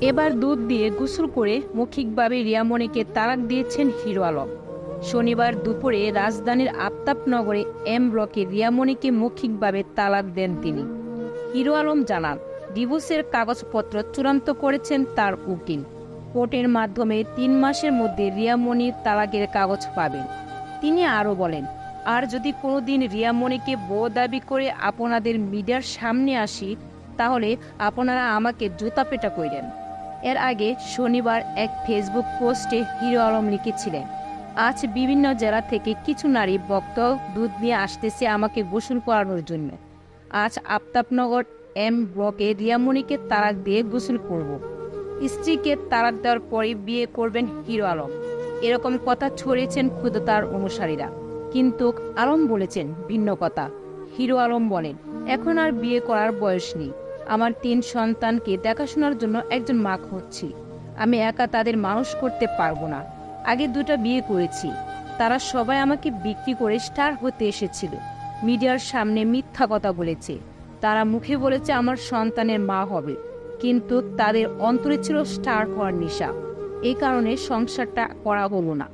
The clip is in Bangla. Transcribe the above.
এবার দুধ দিয়ে গোসল করে মৌখিকভাবে রিয়ামণিকে তালাক দিয়েছেন হিরো আলম। শনিবার দুপুরে রাজধানীর আফতাবনগরে এম ব্লকে রিয়ামণিকে মৌখিকভাবে তালাক দেন তিনি। হিরো আলম জানান, ডিভোর্সের কাগজপত্র চূড়ান্ত করেছেন তার উকিল। কোর্টের মাধ্যমে তিন মাসের মধ্যে রিয়ামণির তালাকের কাগজ পাবেন। তিনি আরও বলেন আর যদি কোনোদিন রিয়ামণিকে বউ দাবি করে আপনাদের মিডিয়ার সামনে আসি, তাহলে আপনারা আমাকে জুতা পেটা কইরেন। এর আগে শনিবার এক ফেসবুক পোস্টে হিরো আলম লিখেছিলেন, আজ বিভিন্ন জেলা থেকে কিছু নারী বক্ত দুধ নিয়ে আসতেছে আমাকে গোসল করানোর জন্য। আজ আফতাবনগর এম ব্লকে রিয়ামণিকে তারাক দিয়ে গোসল করব। স্ত্রীকে তারাক দেওয়ার পরে বিয়ে করবেন হিরো আলম। এরকম কথা ছড়িয়েছেন তার অনুসারীরা। কিন্তু আলম বলেছেন ভিন্ন কথা। হিরো আলম বলেন, এখন আর বিয়ে করার বয়স নেই। আমার তিন সন্তানকে দেখাশোনার জন্য একজন মা খুঁজছি। আমি একা তাদের মানুষ করতে পারব না। আগে দুটো বিয়ে করেছি। তারা সবাই আমাকে বিক্রি করে স্টার হতে এসেছিল। মিডিয়ার সামনে মিথ্যা কথা বলেছে। তারা মুখে বলেছে আমার সন্তানের মা হবে। কিন্তু তাদের অন্তরে ছিল স্টার হওয়ার নেশা। এই কারণে সংসারটা করা হলো না।